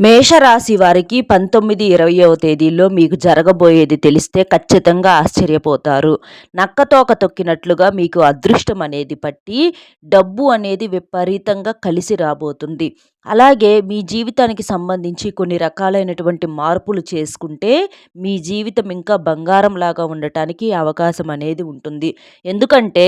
మేషరాశి వారికి పంతొమ్మిది ఇరవయవ తేదీల్లో మీకు జరగబోయేది తెలిస్తే ఖచ్చితంగా ఆశ్చర్యపోతారు. నక్కతోక తొక్కినట్లుగా మీకు అదృష్టం అనేది పట్టి డబ్బు అనేది విపరీతంగా కలిసి రాబోతుంది. అలాగే మీ జీవితానికి సంబంధించి కొన్ని రకాలైనటువంటి మార్పులు చేసుకుంటే మీ జీవితం ఇంకా బంగారం లాగా ఉండటానికి అవకాశం అనేది ఉంటుంది. ఎందుకంటే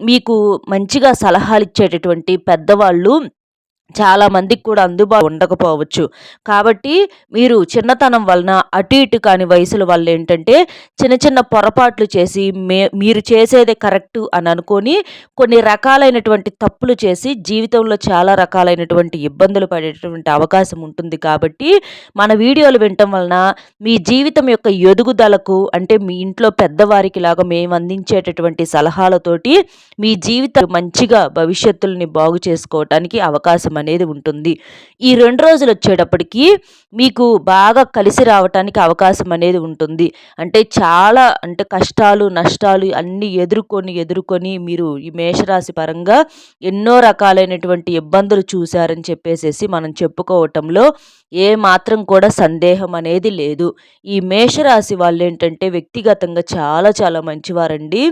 మీకు మంచిగా సలహాలు ఇచ్చేటటువంటి పెద్దవాళ్ళు చాలా మందికి కూడా అందుబాటు ఉండకపోవచ్చు. కాబట్టి మీరు చిన్నతనం వలన అటు ఇటు కాని వయసుల వల్ల ఏంటంటే చిన్న చిన్న పొరపాట్లు చేసి మే మీరు చేసేదే కరెక్ట్ అని అనుకొని కొన్ని రకాలైనటువంటి తప్పులు చేసి జీవితంలో చాలా రకాలైనటువంటి ఇబ్బందులు పడేటటువంటి అవకాశం ఉంటుంది. కాబట్టి మన వీడియోలు వినటం వలన మీ జీవితం యొక్క ఎదుగుదలకు అంటే మీ ఇంట్లో పెద్దవారికి లాగా మేము అందించేటటువంటి సలహాలతోటి మీ జీవితం మంచిగా భవిష్యత్తుల్ని బాగు చేసుకోవటానికి అవకాశం అనేది ఉంటుంది. ఈ రెండు రోజులు వచ్చేటప్పటికి మీకు బాగా కలిసి రావటానికి అవకాశం అనేది ఉంటుంది. అంటే చాలా అంటే కష్టాలు నష్టాలు అన్నీ ఎదుర్కొని ఎదుర్కొని మీరు ఈ మేషరాశి పరంగా ఎన్నో రకాలైనటువంటి ఇబ్బందులు చూశారని చెప్పేసేసి మనం చెప్పుకోవటంలో ఏ మాత్రం కూడా సందేహం అనేది లేదు. ఈ మేషరాశి వాళ్ళు ఏంటంటే వ్యక్తిగతంగా చాలా చాలా మంచివారండి.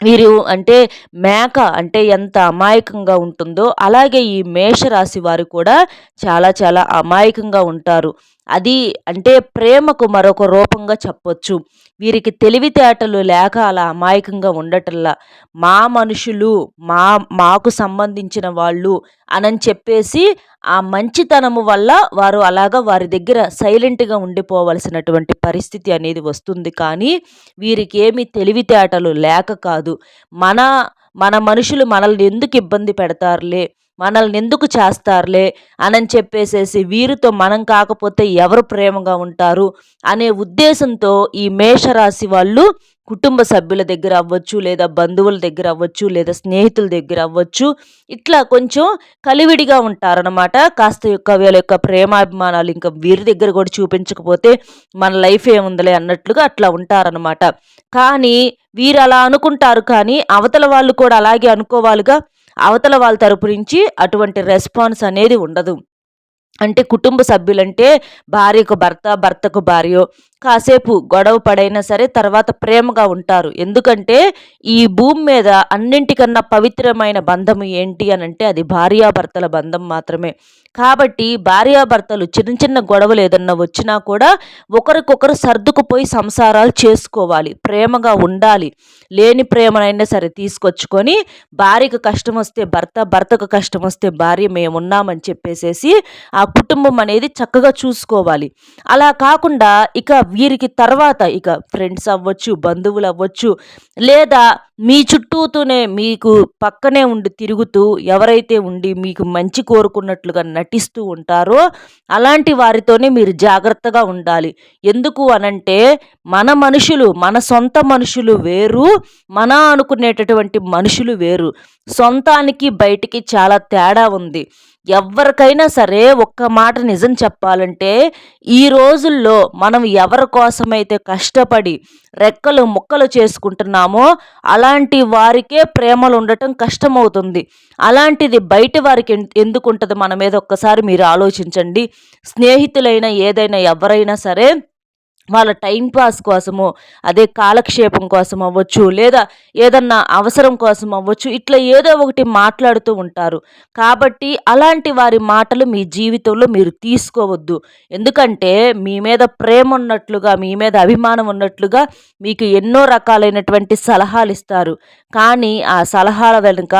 వీరు అంటే మేక అంటే ఎంత అమాయకంగా ఉంటుందో అలాగే ఈ మేషరాశి వారు కూడా చాలా చాలా అమాయకంగా ఉంటారు. అది అంటే ప్రేమకు మరొక రూపంగా చెప్పొచ్చు. వీరికి తెలివితేటలు లేక అలా అమాయకంగా ఉండటంలా మా మనుషులు మా మాకు సంబంధించిన వాళ్ళు అనని చెప్పేసి ఆ మంచితనము వల్ల వారు అలాగా వారి దగ్గర సైలెంట్గా ఉండిపోవలసినటువంటి పరిస్థితి అనేది వస్తుంది. కానీ వీరికి ఏమి తెలివితేటలు లేక కాదు. మన మన మనుషులు మనల్ని ఎందుకు ఇబ్బంది పెడతారులే? మనల్ని ఎందుకు చేస్తారులే? అని చెప్పేసేసి వీరితో మనం కాకపోతే ఎవరు ప్రేమగా ఉంటారు? అనే ఉద్దేశంతో ఈ మేషరాశి వాళ్ళు కుటుంబ సభ్యుల దగ్గర అవ్వచ్చు లేదా బంధువుల దగ్గర అవ్వచ్చు లేదా స్నేహితుల దగ్గర అవ్వచ్చు ఇట్లా కొంచెం కలివిడిగా ఉంటారనమాట కాస్త యొక్క వీళ్ళ యొక్క ప్రేమాభిమానాలు ఇంకా వీరి దగ్గర కూడా చూపించకపోతే మన లైఫ్ ఏముందలే అన్నట్లుగా అట్లా ఉంటారనమాట కానీ వీరు అలా అనుకుంటారు కానీ అవతల వాళ్ళు కూడా అలాగే అనుకోవాలిగా. అవతల వాళ్ళ తరపు నుంచి అటువంటి రెస్పాన్స్ అనేది ఉండదు. అంటే కుటుంబ సభ్యులంటే భార్యకు భర్త భర్తకు భార్య కాసేపు గొడవ పడైనా సరే తర్వాత ప్రేమగా ఉంటారు. ఎందుకంటే ఈ భూమి మీద అన్నింటికన్నా పవిత్రమైన బంధం ఏంటి అని అంటే అది భార్యాభర్తల బంధం మాత్రమే. కాబట్టి భార్యాభర్తలు చిన్న చిన్న గొడవలు ఏదన్నా వచ్చినా కూడా ఒకరికొకరు సర్దుకుపోయి సంసారాలు చేసుకోవాలి ప్రేమగా ఉండాలి. లేని ప్రేమనైనా సరే తీసుకొచ్చుకొని భార్యకు కష్టం వస్తే భర్త భర్తకు కష్టం వస్తే భార్య మేమున్నామని చెప్పేసేసి ఆ కుటుంబం అనేది చక్కగా చూసుకోవాలి. అలా కాకుండా ఇక వీరికి తర్వాత ఇక ఫ్రెండ్స్ అవ్వచ్చు బంధువులు అవ్వచ్చు లేదా మీ చుట్టూతోనే మీకు పక్కనే ఉండి తిరుగుతూ ఎవరైతే ఉండి మీకు మంచి కోరుకున్నట్లుగా నటిస్తూ ఉంటారో అలాంటి వారితోనే మీరు జాగ్రత్తగా ఉండాలి. ఎందుకు అనంటే మన మనుషులు మన సొంత మనుషులు వేరు మన అనుకునేటటువంటి మనుషులు వేరు. సొంతానికి బయటికి చాలా తేడా ఉంది. ఎవరికైనా సరే ఒక్క మాట నిజం చెప్పాలంటే ఈ రోజుల్లో మనం ఎవరి కోసమైతే కష్టపడి రెక్కలు ముక్కలు చేసుకుంటున్నామో అలాంటి వారికే ప్రేమలు ఉండటం కష్టమవుతుంది. అలాంటిది బయట వారికి ఎందుకు ఉంటుంది మన మీద ఒక్కసారి మీరు ఆలోచించండి. స్నేహితులైన ఏదైనా ఎవరైనా సరే వాళ్ళ టైంపాస్ కోసము అదే కాలక్షేపం కోసం అవ్వచ్చు లేదా ఏదన్నా అవసరం కోసం అవ్వచ్చు ఇట్లా ఏదో ఒకటి మాట్లాడుతూ ఉంటారు. కాబట్టి అలాంటి వారి మాటలు మీ జీవితంలో మీరు తీసుకోవద్దు. ఎందుకంటే మీ మీద ప్రేమ ఉన్నట్లుగా మీ మీద అభిమానం ఉన్నట్లుగా మీకు ఎన్నో రకాలైనటువంటి సలహాలు ఇస్తారు. కానీ ఆ సలహాల వెనుక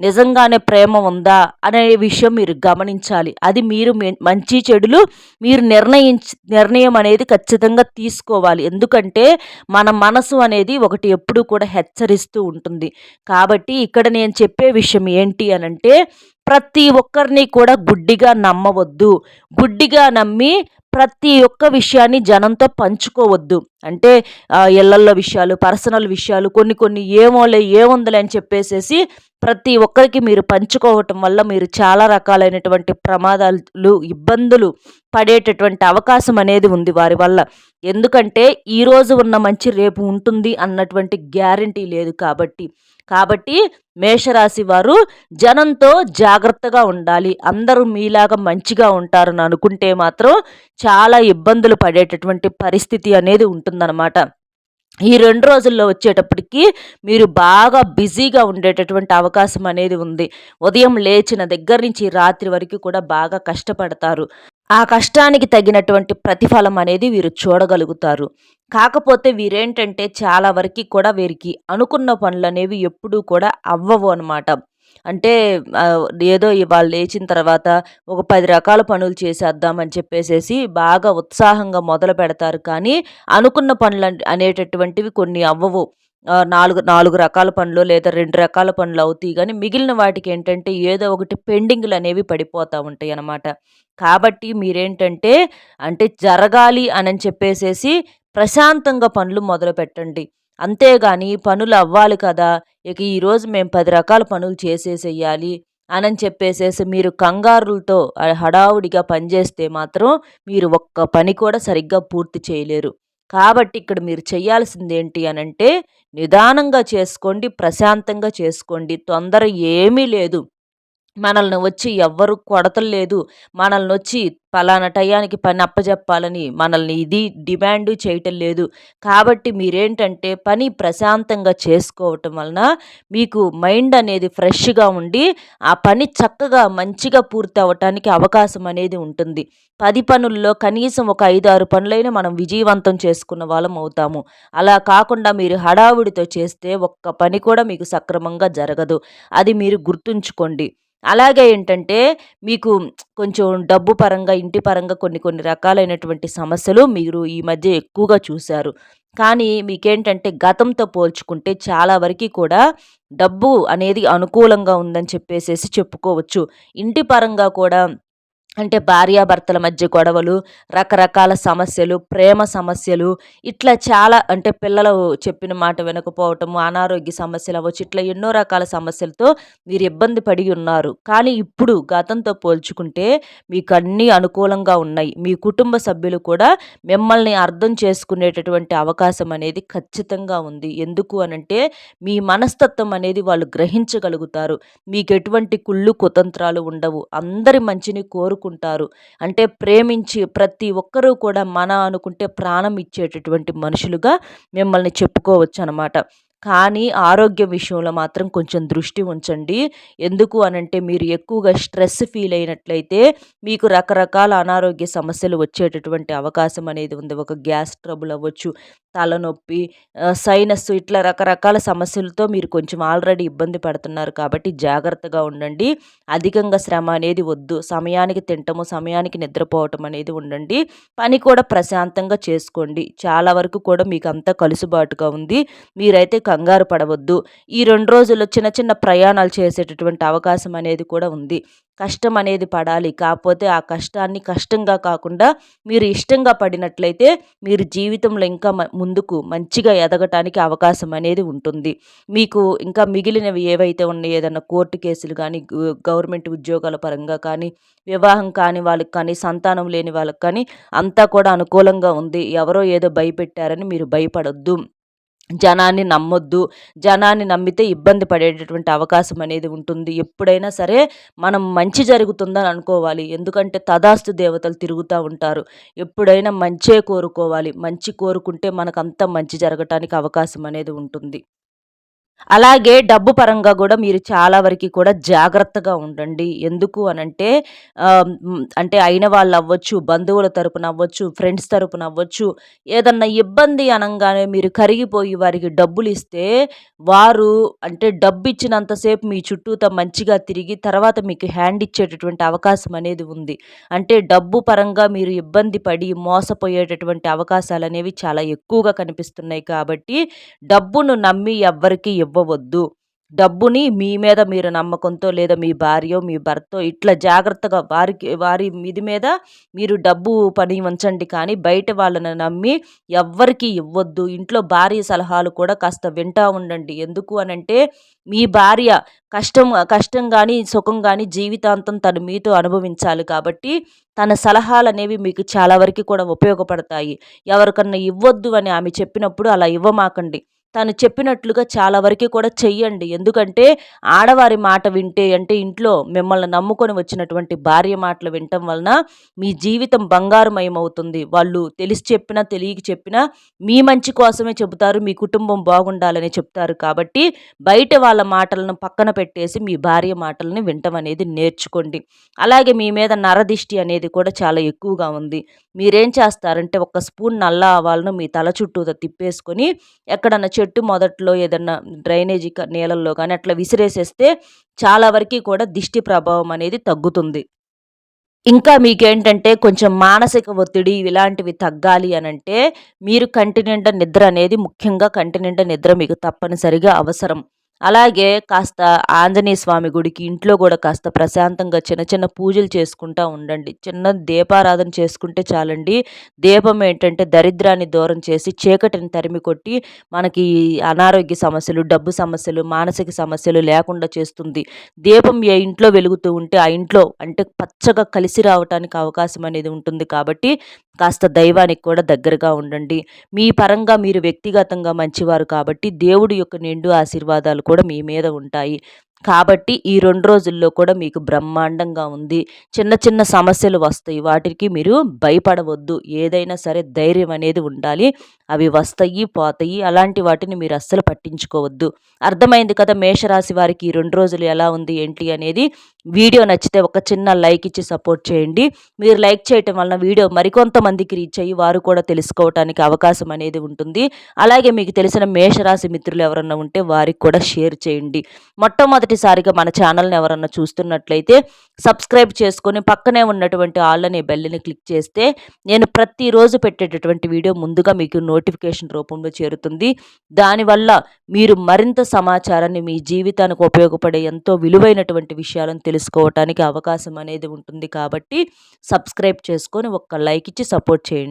నిజంగానే ప్రేమ ఉందా అనే విషయం మీరు గమనించాలి. అది మీరు మంచి చెడులు మీరు నిర్ణయించి నిర్ణయం అనేది ఖచ్చితంగా తీసుకోవాలి. ఎందుకంటే మన మనసు అనేది ఒకటి ఎప్పుడు కూడా హెచ్చరిస్తూ ఉంటుంది. కాబట్టి ఇక్కడ నేను చెప్పే విషయం ఏంటి అనంటే ప్రతి ఒక్కరిని కూడా గుడ్డిగా నమ్మవద్దు. గుడ్డిగా నమ్మి ప్రతి ఒక్క విషయాన్ని జనంతో పంచుకోవద్దు. అంటే ఇళ్ళల్లో విషయాలు పర్సనల్ విషయాలు కొన్ని కొన్ని ఏమోలే ఏముందలే అని చెప్పేసేసి ప్రతి ఒక్కరికి మీరు పంచుకోవటం వల్ల మీరు చాలా రకాలైనటువంటి ప్రమాదాలు ఇబ్బందులు పడేటటువంటి అవకాశం అనేది ఉంది వారి వల్ల. ఎందుకంటే ఈరోజు ఉన్న మంచి రేపు ఉంటుంది అన్నటువంటి గ్యారంటీ లేదు కాబట్టి. కాబట్టి మేషరాశి వారు జనంతో జాగ్రత్తగా ఉండాలి. అందరూ మీలాగా మంచిగా ఉంటారని అనుకుంటే మాత్రం చాలా ఇబ్బందులు పడేటటువంటి పరిస్థితి అనేది ఉంటుందన్నమాట. ఈ రెండు రోజుల్లో వచ్చేటప్పటికి మీరు బాగా బిజీగా ఉండేటటువంటి అవకాశం అనేది ఉంది. ఉదయం లేచిన దగ్గర నుంచి రాత్రి వరకు కూడా బాగా కష్టపడతారు. ఆ కష్టానికి తగినటువంటి ప్రతిఫలం అనేది వీరు చూడగలుగుతారు. కాకపోతే వీరేంటంటే చాలా వరకు కూడా వీరికి అనుకున్న పనులు అనేవి ఎప్పుడూ కూడా అవ్వవు అనమాట అంటే ఏదో ఇవాళ లేచిన తర్వాత ఒక పది రకాల పనులు చేసేద్దామని చెప్పేసేసి బాగా ఉత్సాహంగా మొదలు పెడతారు. కానీ అనుకున్న పనులు అనేటటువంటివి కొన్ని అవ్వవు. నాలుగు నాలుగు రకాల పనులు లేదా రెండు రకాల పనులు అవుతాయి. కానీ మిగిలిన వాటికి ఏంటంటే ఏదో ఒకటి పెండింగ్లు అనేవి పడిపోతూ ఉంటాయి అన్నమాట. కాబట్టి మీరేంటంటే అంటే జరగాలి అని చెప్పేసేసి ప్రశాంతంగా పనులు మొదలు పెట్టండి అంతేగాని పనులు అవ్వాలి కదా ఇక ఈరోజు మేము పది రకాల పనులు చేసేసేయాలి అని చెప్పేసేసి మీరు కంగారులతో హడావుడిగా పనిచేస్తే మాత్రం మీరు ఒక్క పని కూడా సరిగ్గా పూర్తి చేయలేరు. కాబట్టి ఇక్కడ మీరు చేయాల్సింది ఏంటి అనంటే నిదానంగా చేసుకోండి ప్రశాంతంగా చేసుకోండి తొందర ఏమీ లేదు. మనల్ని వచ్చి ఎవ్వరు కొడతలేదు మనల్ని వచ్చి పలానా టయానికి పని అప్పజెప్పాలని మనల్ని ఇది డిమాండ్ చేయటం లేదు. కాబట్టి మీరేంటంటే పని ప్రశాంతంగా చేసుకోవటం వలన మీకు మైండ్ అనేది ఫ్రెష్గా ఉండి ఆ పని చక్కగా మంచిగా పూర్తి అవ్వటానికి అవకాశం అనేది ఉంటుంది. పది పనుల్లో కనీసం ఒక ఐదు ఆరు పనులైనా మనం విజయవంతం చేసుకున్న వాళ్ళం అవుతాము. అలా కాకుండా మీరు హడావుడితో చేస్తే ఒక్క పని కూడా మీకు సక్రమంగా జరగదు. అది మీరు గుర్తుంచుకోండి. అలాగే ఏంటంటే మీకు కొంచెం డబ్బు పరంగా ఇంటి పరంగా కొన్ని కొన్ని రకాలైనటువంటి సమస్యలు మీరు ఈ మధ్య ఎక్కువగా చూశారు. కానీ మీకేంటంటే గతంతో పోల్చుకుంటే చాలా వరకు కూడా డబ్బు అనేది అనుకూలంగా ఉందని చెప్పేసేసి చెప్పుకోవచ్చు. ఇంటి పరంగా కూడా అంటే భార్యాభర్తల మధ్య గొడవలు రకరకాల సమస్యలు ప్రేమ సమస్యలు ఇట్లా చాలా అంటే పిల్లలు చెప్పిన మాట వినకపోవటము అనారోగ్య సమస్యలు అవ్వచ్చు ఇట్లా ఎన్నో రకాల సమస్యలతో మీరు ఇబ్బంది పడి ఉన్నారు. కానీ ఇప్పుడు గతంతో పోల్చుకుంటే మీకు అన్నీ అనుకూలంగా ఉన్నాయి. మీ కుటుంబ సభ్యులు కూడా మిమ్మల్ని అర్థం చేసుకునేటటువంటి అవకాశం అనేది ఖచ్చితంగా ఉంది. ఎందుకు అనంటే మీ మనస్తత్వం అనేది వాళ్ళు గ్రహించగలుగుతారు. మీకు ఎటువంటి కుళ్ళు కుతంత్రాలు ఉండవు. అందరి మంచిని కోరు కోరుకుంటారు అంటే ప్రేమించి ప్రతి ఒక్కరూ కూడా మన అనుకుంటే ప్రాణం ఇచ్చేటటువంటి మనుషులుగా మిమ్మల్ని చెప్పుకోవచ్చు అనమాట కానీ ఆరోగ్య విషయంలో మాత్రం కొంచెం దృష్టి ఉంచండి. ఎందుకు అనంటే మీరు ఎక్కువగా స్ట్రెస్ ఫీల్ అయినట్లయితే మీకు రకరకాల అనారోగ్య సమస్యలు వచ్చేటటువంటి అవకాశం అనేది ఉంది. ఒక గ్యాస్ ట్రబుల్ అవ్వచ్చు తలనొప్పి సైనస్ ఇట్లా రకరకాల సమస్యలతో మీరు కొంచెం ఆల్రెడీ ఇబ్బంది పడుతున్నారు కాబట్టి జాగ్రత్తగా ఉండండి. అధికంగా శ్రమ అనేది వద్దు. సమయానికి తింటము సమయానికి నిద్రపోవటం అనేది ఉండండి. పని కూడా ప్రశాంతంగా చేసుకోండి. చాలా వరకు కూడా మీకు అంతా కలుసుబాటుగా ఉంది. మీరైతే కంగారు పడవద్దు. ఈ రెండు రోజుల్లో చిన్న చిన్న ప్రయాణాలు చేసేటటువంటి అవకాశం అనేది కూడా ఉంది. కష్టం అనేది పడాలి. కాకపోతే ఆ కష్టాన్ని కష్టంగా కాకుండా మీరు ఇష్టంగా పడినట్లయితే మీరు జీవితంలో ఇంకా ముందుకు మంచిగా ఎదగటానికి అవకాశం అనేది ఉంటుంది. మీకు ఇంకా మిగిలినవి ఏవైతే ఉన్నాయో ఏదైనా కోర్టు కేసులు కానీ గవర్నమెంట్ ఉద్యోగాల పరంగా కానీ వివాహం కాని వాళ్ళకి కానీ సంతానం లేని వాళ్ళకి కానీ అంతా కూడా అనుకూలంగా ఉంది. ఎవరో ఏదో భయపెట్టారని మీరు భయపడొద్దు. జనాన్ని నమ్మొద్దు జనాన్ని నమ్మితే ఇబ్బంది పడేటటువంటి అవకాశం అనేది ఉంటుంది. ఎప్పుడైనా సరే మనం మంచి జరుగుతుందని అనుకోవాలి. ఎందుకంటే తదాస్తు దేవతలు తిరుగుతూ ఉంటారు. ఎప్పుడైనా మంచే కోరుకోవాలి. మంచి కోరుకుంటే మనకంత మంచి జరగటానికి అవకాశం అనేది ఉంటుంది. అలాగే డబ్బు పరంగా కూడా మీరు చాలా వరకు కూడా జాగ్రత్తగా ఉండండి. ఎందుకు అనంటే అంటే అయిన వాళ్ళు అవ్వచ్చు బంధువుల తరపున అవ్వచ్చు ఫ్రెండ్స్ తరపున అవ్వచ్చు ఏదన్నా ఇబ్బంది అనగానే మీరు కరిగిపోయి వారికి డబ్బులు ఇస్తే వారు అంటే డబ్బు ఇచ్చినంతసేపు మీ చుట్టూతో మంచిగా తిరిగి తర్వాత మీకు హ్యాండ్ ఇచ్చేటటువంటి అవకాశం అనేది ఉంది. అంటే డబ్బు పరంగా మీరు ఇబ్బంది పడి మోసపోయేటటువంటి అవకాశాలు అనేవి చాలా ఎక్కువగా కనిపిస్తున్నాయి కాబట్టి డబ్బును నమ్మి ఎవ్వరికి ఇవ్వవద్దు. డబ్బుని మీ మీద మీరు నమ్మకంతో లేదా మీ భార్యో మీ భర్తో ఇట్లా జాగ్రత్తగా వారికి వారి ఇది మీద మీరు డబ్బు పని ఉంచండి కానీ బయట వాళ్ళని నమ్మి ఎవ్వరికి ఇవ్వద్దు. ఇంట్లో భార్య సలహాలు కూడా కాస్త వింటా ఉండండి. ఎందుకు అనంటే మీ భార్య కష్టం కష్టం కానీ సుఖం కానీ జీవితాంతం తను మీతో అనుభవించాలి కాబట్టి తన సలహాలు అనేవి మీకు చాలా వరకు కూడా ఉపయోగపడతాయి. ఎవరికన్నా ఇవ్వద్దు అని ఆమె చెప్పినప్పుడు అలా ఇవ్వమాకండి. తను చెప్పినట్లుగా చాలా వరకు కూడా చెయ్యండి. ఎందుకంటే ఆడవారి మాట వింటే అంటే ఇంట్లో మిమ్మల్ని నమ్ముకొని వచ్చినటువంటి భార్య మాటలు వినటం వలన మీ జీవితం బంగారుమయం అవుతుంది వాళ్ళు తెలిసి చెప్పినా తెలియక చెప్పినా మీ మంచి కోసమే చెబుతారు మీ కుటుంబం బాగుండాలని చెప్తారు. కాబట్టి బయట వాళ్ళ మాటలను పక్కన పెట్టేసి మీ భార్య మాటలను వినటం అనేది నేర్చుకోండి. అలాగే మీ మీద నరదిష్టి అనేది కూడా చాలా ఎక్కువగా ఉంది. మీరేం చేస్తారంటే ఒక స్పూన్ నల్ల ఆవాలను మీ తల చుట్టూ తిప్పేసుకొని ఎక్కడన్నా చెట్టు మొదట్లో ఏదన్నా డ్రైనేజీ నీళ్ళల్లో కానీ అట్లా విసిరేసేస్తే చాలా వరకు కూడా దిష్టి ప్రభావం అనేది తగ్గుతుంది. ఇంకా మీకేంటంటే కొంచెం మానసిక ఒత్తిడి ఇలాంటివి తగ్గాలి అనంటే మీరు కంటి నిండా నిద్ర అనేది ముఖ్యంగా కంటి నిండా నిద్ర మీకు తప్పనిసరిగా అవసరం. అలాగే కాస్త ఆంజనేయ స్వామి గుడికి ఇంట్లో కూడా కాస్త ప్రశాంతంగా చిన్న చిన్న పూజలు చేసుకుంటూ ఉండండి. చిన్న దీపారాధన చేసుకుంటే చాలండి. దీపం ఏంటంటే దరిద్రాన్ని దూరం చేసి చీకటిని తరిమి కొట్టి మనకి అనారోగ్య సమస్యలు డబ్బు సమస్యలు మానసిక సమస్యలు లేకుండా చేస్తుంది. దీపం ఏ ఇంట్లో వెలుగుతూ ఉంటే ఆ ఇంట్లో అంటే పచ్చగా కలిసి రావటానికి అవకాశం అనేది ఉంటుంది కాబట్టి కాస్త దైవానికి కూడా దగ్గరగా ఉండండి. మీ పరంగా మీరు వ్యక్తిగతంగా మంచివారు కాబట్టి దేవుడి యొక్క నిండు ఆశీర్వాదాలు కూడా మీ మీద ఉంటాయి. కాబట్టి ఈ రెండు రోజుల్లో కూడా మీకు బ్రహ్మాండంగా ఉంది. చిన్న చిన్న సమస్యలు వస్తాయి. వాటికి మీరు భయపడవద్దు. ఏదైనా సరే ధైర్యం అనేది ఉండాలి. అవి వస్తాయి పోతాయి. అలాంటి వాటిని మీరు అస్సలు పట్టించుకోవద్దు. అర్థమైంది కదా మేషరాశి వారికి ఈ రెండు రోజులు ఎలా ఉంది ఏంటి అనేది? వీడియో నచ్చితే ఒక చిన్న లైక్ ఇచ్చి సపోర్ట్ చేయండి. మీరు లైక్ చేయటం వలన వీడియో మరికొంతమందికి రీచ్ అయ్యి వారు కూడా తెలుసుకోవటానికి అవకాశం అనేది ఉంటుంది. అలాగే మీకు తెలిసిన మేషరాశి మిత్రులు ఎవరన్నా ఉంటే వారికి కూడా షేర్ చేయండి. మొట్టమొదటి మొదటిసారిగా మన ఛానల్ని ఎవరన్నా చూస్తున్నట్లయితే సబ్స్క్రైబ్ చేసుకొని పక్కనే ఉన్నటువంటి ఆల్ అనే బెల్ని క్లిక్ చేస్తే నేను ప్రతిరోజు పెట్టేటటువంటి వీడియో ముందుగా మీకు నోటిఫికేషన్ రూపంలో చేరుతుంది. దానివల్ల మీరు మరింత సమాచారాన్ని మీ జీవితానికి ఉపయోగపడే ఎంతో విలువైనటువంటి విషయాలను తెలుసుకోవటానికి అవకాశం అనేది ఉంటుంది కాబట్టి సబ్స్క్రైబ్ చేసుకొని ఒక్క లైక్ ఇచ్చి సపోర్ట్ చేయండి.